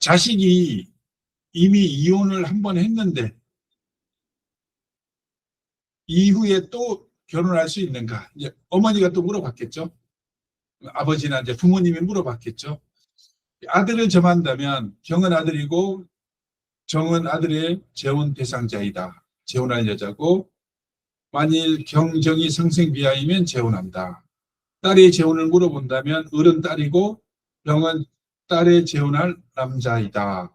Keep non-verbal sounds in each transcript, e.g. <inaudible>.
자식이 이미 이혼을 한 번 했는데 이후에 또 결혼할 수 있는가? 이제 어머니가 또 물어봤겠죠. 아버지나 이제 부모님이 물어봤겠죠. 아들을 점한다면 경은 아들이고 정은 아들의 재혼 대상자이다. 재혼할 여자고 만일 경정이 상생 비하이면 재혼한다. 딸의 재혼을 물어본다면 을은 딸이고 병은 딸의 재혼할 남자이다.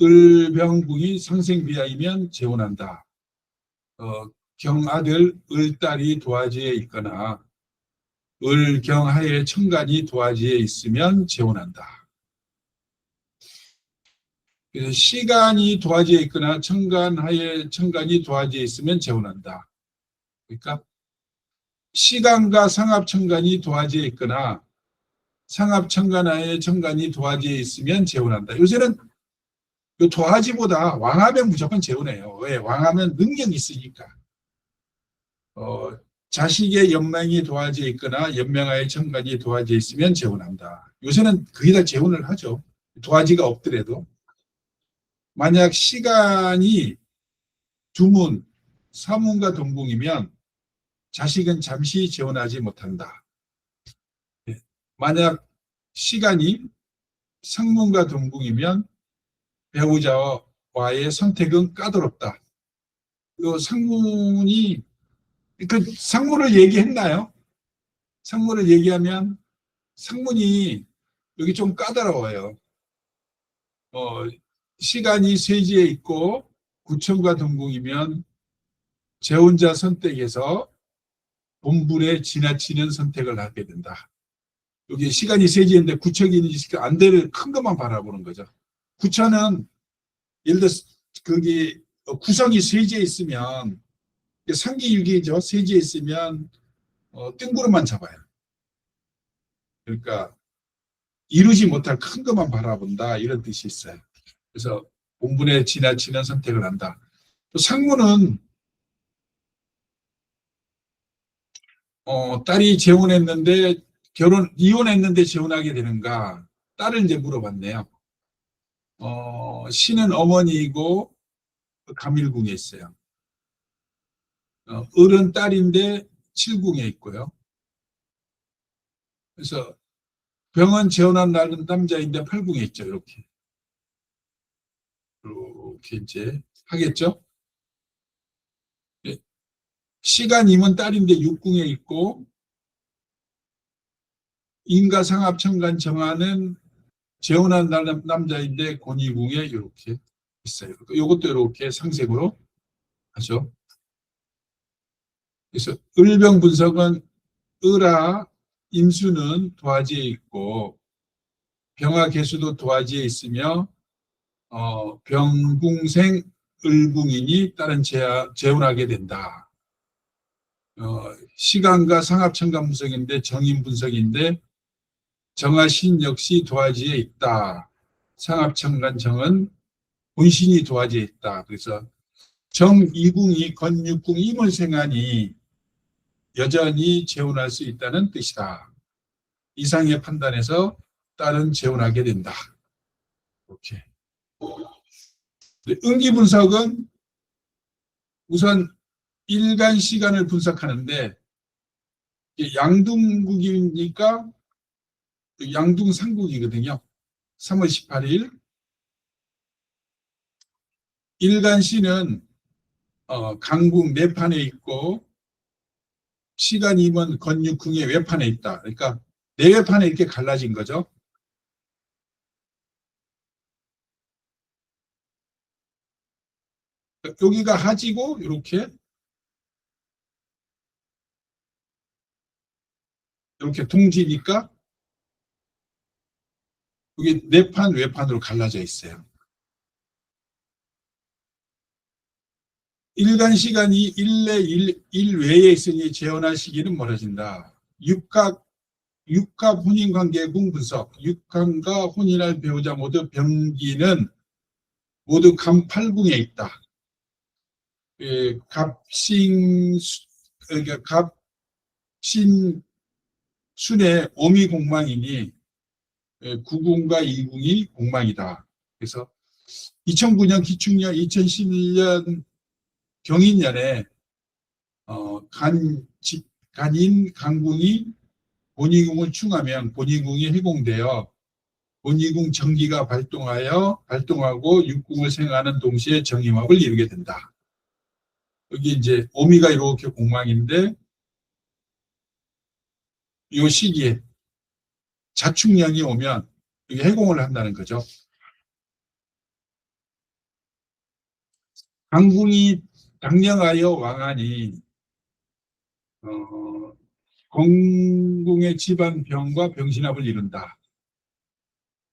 을병궁이 상생비하이면 재혼한다. 어, 경아들 을딸이 도화지에 있거나 을경하에 청간이 도화지에 있으면 재혼한다. 시간이 도화지에 있거나 청간하에 청간이 도화지에 있으면 재혼한다. 그러니까 시간과 상합청간이 도화지에 있거나 상합청간하에 청간이 도화지에 있으면 재혼한다. 요새는 요 도화지보다 왕하면 무조건 재혼해요. 왜? 왕하면 능력이 있으니까. 어, 자식의 연명이 도화지에 있거나 연명하에 청간이 도화지에 있으면 재혼한다. 요새는 거의 다 재혼을 하죠. 도화지가 없더라도. 만약 시간이 두문, 사문과 동궁이면 자식은 잠시 재혼하지 못한다. 예. 만약 시간이 상문과 동궁이면 배우자와의 선택은 까다롭다. 요 상문이 그 상문을 얘기했나요? 상문을 얘기하면 상문이 여기 좀 까다로워요. 어, 시간이 세지에 있고 구청과 동궁이면 재혼자 선택에서 본분에 지나치는 선택을 하게 된다. 여기 시간이 세지인데 구청이 있는지 안대를 큰 것만 바라보는 거죠. 구천은 예를 들어 거기 구성이 세지에 있으면 상기일기죠. 세지에 있으면 어, 뜬구름만 잡아요. 그러니까 이루지 못할 큰 것만 바라본다 이런 뜻이 있어요. 그래서 본분에 지나치는 선택을 한다. 또 상무는 어, 딸이 재혼했는데 결혼 이혼했는데 재혼하게 되는가? 딸을 이제 물어봤네요. 어, 신은 어머니이고 감일궁에 있어요. 어, 을은 딸인데 칠궁에 있고요. 그래서 병은 재혼한 날은 남자인데 팔궁에 있죠. 이렇게. 이렇게 이제 하겠죠. 예. 시간임은 딸인데 육궁에 있고 인가상합청간 정하는 재혼한 남- 남자인데 권위궁에 이렇게 있어요. 이것도 이렇게 상색으로 하죠. 그래서 을병 분석은 을아 임수는 도화지에 있고 병화 개수도 도화지에 있으며 어, 병궁생 딸은 재하, 재혼하게 된다. 어, 시간과 상합 청간 분석인데 정인 분석인데 정화신 역시 도화지에 있다. 상합청간 정은 본신이 도화지에 있다. 그래서 정이궁이 건육궁 임을생하니 여전히 재혼할 수 있다는 뜻이다. 이상의 판단에서 딸은 재혼하게 된다. 이렇게. 응기 분석은 우선 일간 시간을 분석하는데 양둥국이니까 양둥상국이거든요. 3월 18일 일간시는 어, 강궁 내판에 있고 시간이면 건육궁의 외판에 있다. 그러니까 내외판에 이렇게 갈라진 거죠. 여기가 하지고 이렇게 이렇게 동지니까 여기 내판 외판으로 갈라져 있어요. 일간 시간이 일내 일, 일외에 있으니 재혼할 시기는 멀어진다. 육각 육합 혼인 관계 궁 분석. 육합과 혼인할 배우자 모두 병기는 모두 감팔궁에 있다. 예, 갑신 그러니까 갑신 순의 오미 공망이니 예, 구궁과 이궁이 공망이다. 그래서 2009년 기축년, 2011년 경인년에 어, 간, 지- 간인 강궁이 본이궁을 충하면 본이궁이 해공되어 본이궁 정기가 발동하여 발동하고 육궁을 생하는 동시에 정임합을 이루게 된다. 여기 이제 오미가 이렇게 공망인데 이 시기에 자축년이 오면 이게 해공을 한다는 거죠. 강궁이 당령하여 왕하니 어, 공궁의 집안 병과 병신합을 이룬다.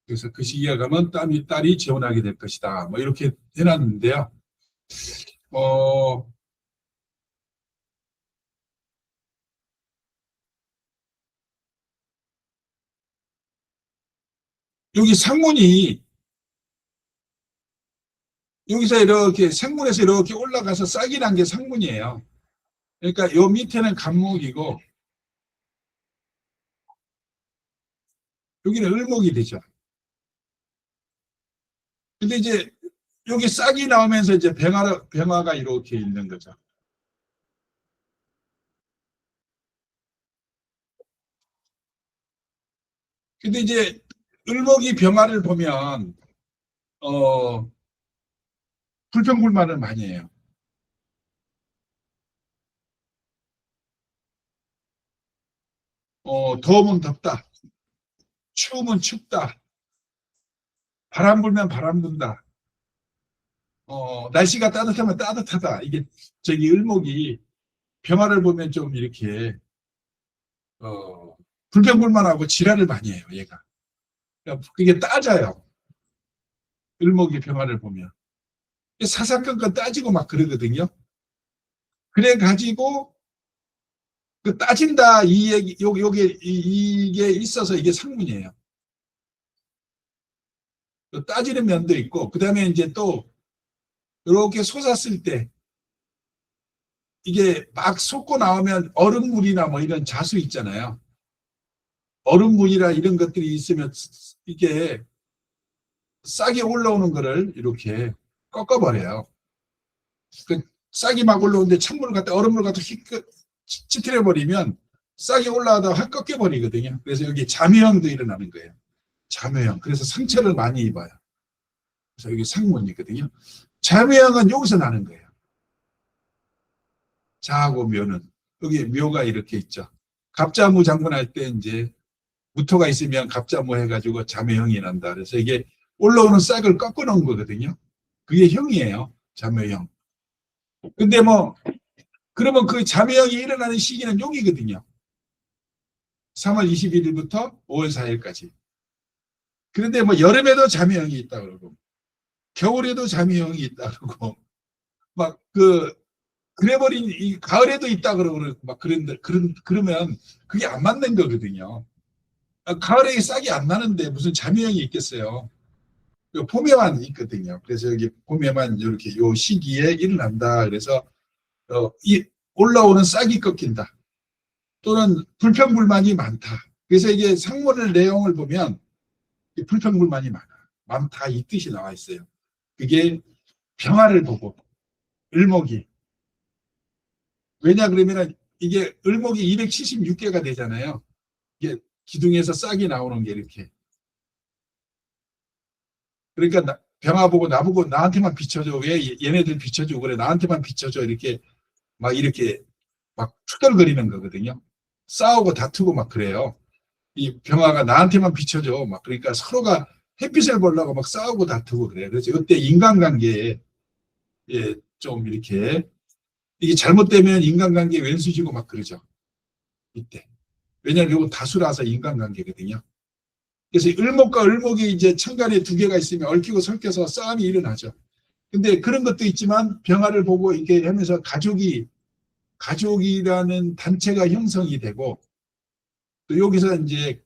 그래서 그 시기가 가면 딸이, 딸이 재혼하게 될 것이다. 뭐 이렇게 해놨는데요. 어, 여기 상문이 여기서 이렇게 상문에서 이렇게 올라가서 싹이 난게 상문이에요. 그러니까 요 밑에는 간목이고 여기는 을목이 되죠. 근데 이제 여기 싹이 나오면서 이제 병화, 병화가 이렇게 있는 거죠. 근데 이제 을목이 병화를 보면 어 불평불만을 많이 해요. 어 더우면 덥다. 추우면 춥다. 바람 불면 바람 분다. 어 날씨가 따뜻하면 따뜻하다. 이게 저기 을목이 병화를 보면 좀 이렇게 어 불평불만하고 지랄을 많이 해요. 얘가. 그러니까 그게 따져요. 을목이 병화를 보면. 사사건건 따지고 막 그러거든요. 그래 가지고 그 따진다 이 얘기 요 요게 이- 이게 있어서 이게 상문이에요. 또 따지는 면도 있고 그 다음에 이제 또 이렇게 솟았을 때 이게 막 솟고 나오면 얼음물이나 뭐 이런 자수 있잖아요. 얼음물이나 이런 것들이 있으면 이게 싹이 올라오는 거를 이렇게 꺾어버려요. 그 싹이 막 올라오는데 찬물을 갖다 얼음물 갖다 휙 찌트려 버리면 싹이 올라가다가 확 꺾여 버리거든요. 그래서 여기 자매형도 일어나는 거예요. 자매형. 그래서 상처를 많이 입어요. 그래서 여기 상문이거든요. 자매형은 여기서 나는 거예요. 자하고 묘는 여기 묘가 이렇게 있죠. 갑자무 장군할 때 이제 무토가 있으면 갑자무 해가지고 자매형이 난다. 그래서 이게 올라오는 싹을 꺾어 놓은 거거든요. 그게 형이에요. 자매형. 근데 뭐 그러면 그 자매형이 일어나는 시기는 여기거든요. 3월 21일부터 5월 4일까지. 그런데 뭐 여름에도 자매형이 있다 그러고 겨울에도 자매형이 있다 그러고 막 그 그래버린 이 가을에도 있다 그러고 막 그런데 그런 그러면 그게 안 맞는 거거든요. 아, 가을에 싹이 안 나는데 무슨 자매형이 있겠어요. 그 봄에만 있거든요. 그래서 여기 봄에만 이렇게 요 시기에 일어난다. 그래서 어, 이 올라오는 싹이 꺾인다. 또는 불평불만이 많다. 그래서 이게 상문을 내용을 보면 이 불평불만이 많아. 많다 이 뜻이 나와 있어요. 그게 병화를 보고 을목이 왜냐 그러면은 이게 을목이 276개가 되잖아요. 이게 기둥에서 싹이 나오는 게 이렇게. 그러니까 나- 병화 보고 나보고 나한테만 비춰줘. 왜 얘- 얘네들 비춰주고 그래 나한테만 비춰줘. 이렇게 막 이렇게 막 투덜거리는 거거든요. 싸우고 다투고 막 그래요. 이 병화가 나한테만 비춰줘. 막 그러니까 서로가 햇빛을 보려고 막 싸우고 다투고 그래요 그래서 이때 인간관계에 예, 좀 이렇게 이게 잘못되면 인간관계 왼수지고 막 그러죠. 이때 왜냐하면 이거 다수라서 인간관계거든요 그래서 을목과 을목이 이제 천간에 두 개가 있으면 얽히고 설켜서 싸움이 일어나죠. 근데 그런 것도 있지만 병화를 보고 이렇게 하면서 가족이 가족이라는 단체가 형성이 되고 또 여기서 이제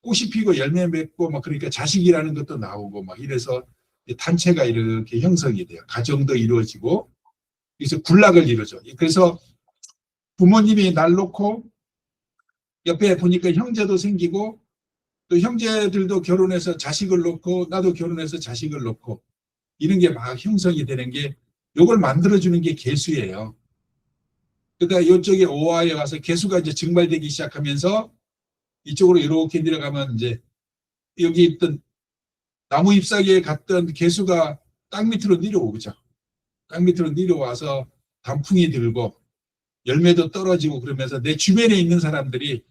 꽃이 피고 열매 맺고 막 그러니까 자식이라는 것도 나오고 막 이래서 단체가 이렇게 형성이 돼요. 가정도 이루어지고 그래서 군락을 이루죠. 그래서 부모님이 날 놓고 옆에 보니까 형제도 생기고 또 형제들도 결혼해서 자식을 놓고 나도 결혼해서 자식을 놓고 이런 게 막 형성이 되는 게 요걸 만들어주는 게 개수예요. 그러니까 이쪽에 오화에 와서 개수가 이제 증발되기 시작하면서 이쪽으로 이렇게 내려가면 이제 여기 있던 나무 잎사귀에 갔던 개수가 땅 밑으로 내려오죠. 땅 밑으로 내려와서 단풍이 들고 열매도 떨어지고 그러면서 내 주변에 있는 사람들이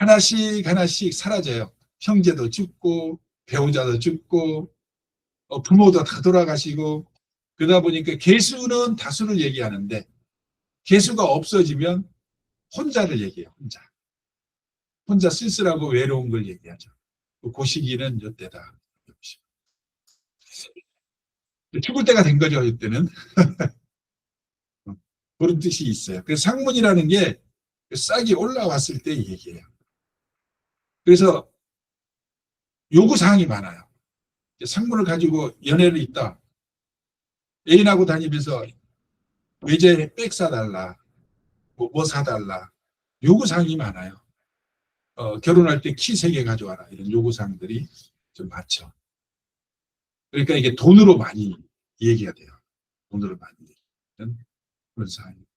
하나씩 하나씩 사라져요. 형제도 죽고 배우자도 죽고 어, 부모도 다 돌아가시고 그러다 보니까 개수는 다수를 얘기하는데 개수가 없어지면 혼자를 얘기해요. 혼자. 혼자 쓸쓸하고 외로운 걸 얘기하죠. 그 시기는 이때다. 죽을 때가 된 거죠, 이때는. <laughs> 그런 뜻이 있어요. 그래서 상문이라는 게 싹이 올라왔을 때 얘기해요. 그래서 요구사항이 많아요. 상문을 가지고 연애를 있다. 애인하고 다니면서 외제 백 사달라. 뭐, 뭐 사달라. 요구사항이 많아요. 어, 결혼할 때 키 세 개 가져와라. 이런 요구사항들이 좀 많죠. 그러니까 이게 돈으로 많이 얘기가 돼요. 돈으로 많이 그런 사항입니다.